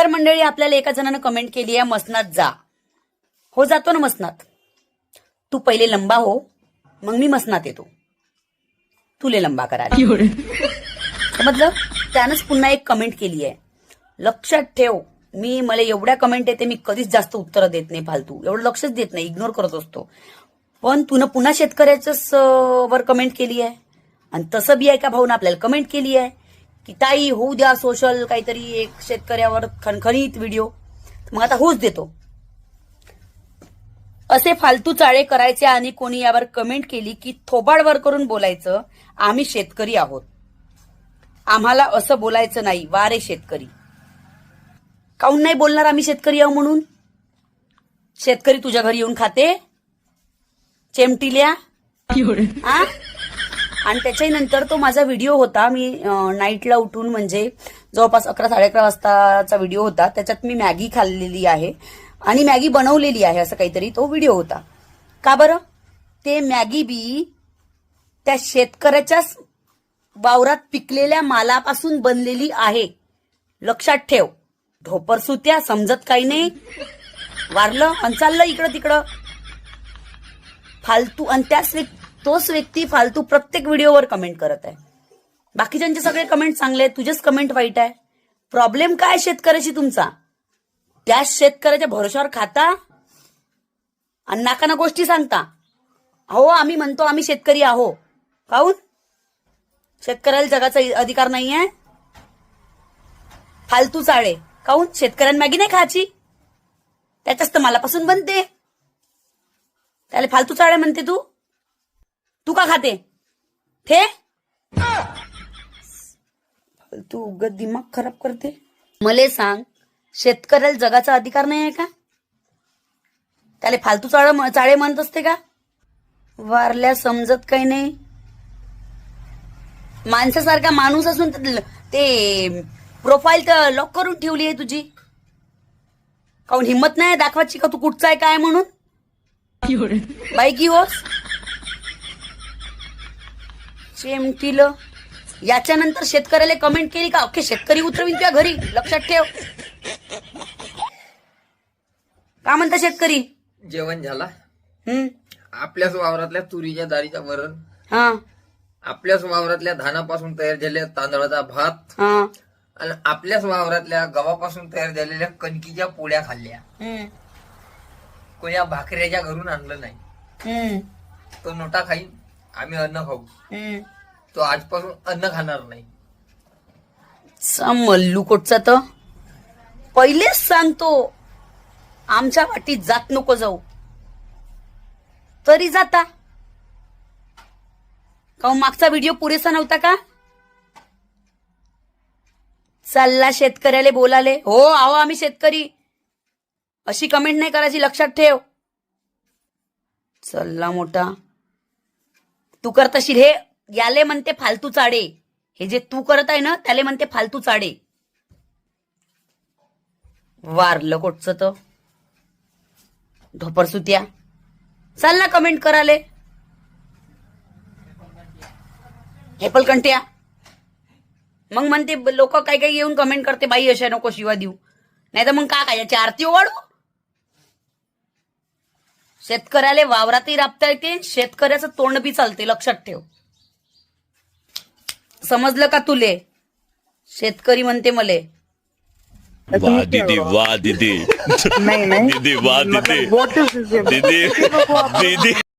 तर मंडळी आपल्याला एका जणानं कमेंट केली आहे मसनात जा. हो जातो ना मसनात. तू पहिले लंबा हो मग मी मसनात येतो. तुले लंबा करायला समजलं त्यानंच पुन्हा एक कमेंट केली आहे. लक्षात ठेव मी मला एवढ्या कमेंट येते मी कधीच जास्त उत्तर देत नाही फालतू. एवढं लक्षच देत नाही इग्नोर करत असतो. पण तुनं पुन्हा शेतकऱ्याच वर कमेंट केली आहे. आणि तसं बी आहे का भाऊन आपल्याला कमेंट केली आहे? की ताई होऊ द्या सोशल काहीतरी एक शेतकऱ्यावर खणखणीत व्हिडिओ मग आता होऊच देतो. असे फालतू चाळे करायचे आणि कोणी यावर कमेंट केली की थोबाड वर करून बोलायचं आम्ही शेतकरी आहोत. आम्हाला असं बोलायचं नाही वारे शेतकरी. काऊन नाही बोलणार आम्ही शेतकरी आहो म्हणून? शेतकरी तुझ्या घरी येऊन खाते? चेमटिल्या? आणि त्याच्याही नंतर तो माझा व्हिडिओ होता. मी नाईटला उठून म्हणजे जवळपास अकरा साडे अकरा वाजताचा व्हिडिओ होता. त्याच्यात मी मॅगी खाल्लेली आहे. आणि मॅगी बनवलेली आहे असं काहीतरी तो व्हिडिओ होता. का बरं? ते मॅगी बी त्या शेतकऱ्याच्याच वावरात पिकलेल्या मालापासून बनलेली आहे. लक्षात ठेव. ढोपर सुत्या समजत काही नाही. वारलं आणि चाललं इकडं तिकडं फालतू आणि त्याच तोच व्यक्ती फालतू प्रत्येक व्हिडिओवर कमेंट करत आहे. बाकीच्यांचे सगळे कमेंट चांगले आहेत तुझेच कमेंट वाईट आहे. प्रॉब्लेम काय आहे शेतकऱ्याची तुमचा? त्या शेतकऱ्याच्या भरोशावर खाता आणि नाकाना गोष्टी सांगता. अहो आम्ही म्हणतो आम्ही शेतकरी आहो. काऊन? शेतकऱ्याला जगाचा अधिकार नाहीये. फालतू चाळे. काऊन? शेतकऱ्यांना मॅगी नाही खायची. त्याच्याच तर मालापासून बनते. त्याला फालतू चाळे म्हणते तू. तू का खाते. ठे फालतू उगत दिमाग खराब करते. मले सांग शेतकऱ्याला जगाचा अधिकार नाही आहे का? त्याला फालतू चाळ चाळे म्हणत असते का? वारल्या समजत काही नाही. माणसासारखा माणूस असून त- ते प्रोफाईल तर लॉक करून ठेवली आहे तुझी. काऊन हिंमत नाही दाखवायची का तू कुठचा आहे काय म्हणून? बाई की होस? शेमटील याच्यानंतर शेतकऱ्याला कमेंट केली का ओके शेतकरी उतरवीन तुझ्या घरी लक्षात ठेव. का म्हणता शेतकरी? जेवण झाला. हम्म. आपल्याच वावरातल्या तुरीच्या दारीचा वरण. हा. आपल्याच वावरातल्या धानापासून तयार झालेल्या तांदळाचा भात. हा. आणि आपल्याच वावरातल्या गव्हापासून तयार झालेल्या कणकीच्या पोळ्या खाल्ल्या. हम्म. कोण्या भाकऱ्याच्या घरून आणलं नाही. हम्म. तो नोटा खाईन. आम्ही अन्न खाऊ. हम्म. तो आजपासून अन्न खाणार नाही. चा मल्लू कोटचा तर. पहिलेच सांगतो आमच्या वाटीत जात नको जाऊ. तरी जाता. का मागचा व्हिडिओ पुरेसा नव्हता का? चालला शेतकऱ्याले बोलाले हो आहो आम्ही शेतकरी. अशी कमेंट नाही करायची लक्षात ठेव. चल्ला मोठा. तू करतशील हे याले म्हणते फालतू चाडे. हे जे तू करत आहे ना त्याले म्हणते फालतू चाडे. वारलं कोटचं तर ढोपर सुत्या चाल ना कमेंट कराले. हेपलकंट्या मग म्हणते लोक काही काही येऊन कमेंट करते बाई अशा नको शिवा देऊ. नाही तर मग का काय याची आरती ओवाळू? शेतकऱ्याला वावरातही राबता येते शेतकऱ्याचं तोंड बी चालते लक्षात ठेव. समजलं का तुले? शेतकरी म्हणते मले. वाह दीदी वाह दीदी. नहीं नहीं. दीदी वाह दीदी. मतलब? दीदी दीदी.